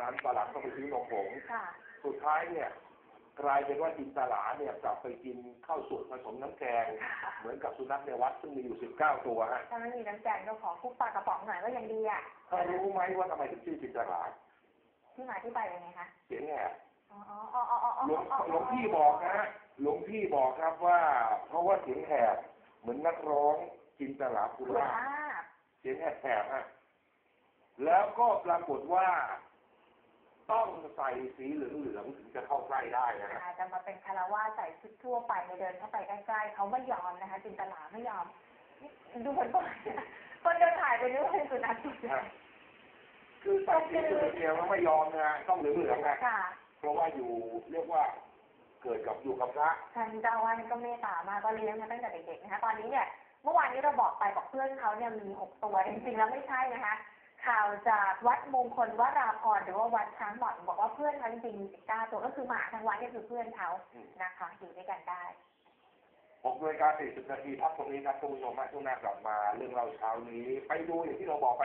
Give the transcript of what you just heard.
นั้นตอนหลังก็ไปซื้อนมผงค่ะสุดท้ายเนี่ยกลายเป็นว่าจินตลาเนี่ยกลับไปกินข้าวสวยผสมน้ำแกง เหมือนกับสุนัขในวัดซึ่งมีอยู่สิบเก้าตัวฮะถ้าไม่มีน้ำแกงก็ขอคลุกปลากระป๋องหน่อยก็ยังดีอะถ้ารู้ไหมว่าทำไมถึงชื่อจินตลาที่มาที่ไปยังไงคะเสียงแหบอ๋ออ๋ออ๋ออ๋ออ๋อหลวงหลวงพี่บอกนะฮะหลวงพี่บอกครับว่า เพราะว่าเสียงแหบเหมือนนักร้องจินตลาภูคุณราชอาเสียงแหบๆฮะแล้วก็ปรากฏว่า ต้องใส่สีเหลืองๆถึงจะเข้าใกล้ได้นะฮะอาจจะมาเป็นคารวาสใส่ชุดทั่วไปในเดินเข้าไปใกล้ๆเขาไม่ยอมนะคะ จินตลาไม่ยอม ดูเหมือนคนคนเดินถ่ายไปนึกว่าเป็นสุนัขฮะคือใส่สีเหลืองเดียวแล้วไม่ยอมนะฮะต้องเหลืองๆนะค่ะเพราะว่าอยู่เรียกว่าเกิดกับอยู่กับพระท่านเจ้าอาว่าสก็เมตตามากก็เลี้ยงมาตั้งแต่เด็กๆนะคะ ตอนนี้เนี่ยเมื่อวานนี้เราบอกไปบอกเพื่อนเขาเนี่ยมีหกตัวจริงๆแล้วไม่ใช่นะคะ ข่าวจากวัดมงคลวราพรหรือว่าวัดช้างหมอนบอกว่าเพื่อนเขาจริงๆมีสิบเก้าตัวก็คือหมาทั้งวัดเนี่ยคือเพื่อนเขานะคะอยู่ด้วยกันได้หกนาฬิกาสี่สิบนาทีพักตรงนี้ครับคุณผู้ชมมาช่วงหน้ากลับมาเรื่องเราเช้านี้ ไปดูอย่างที่เราบอกไป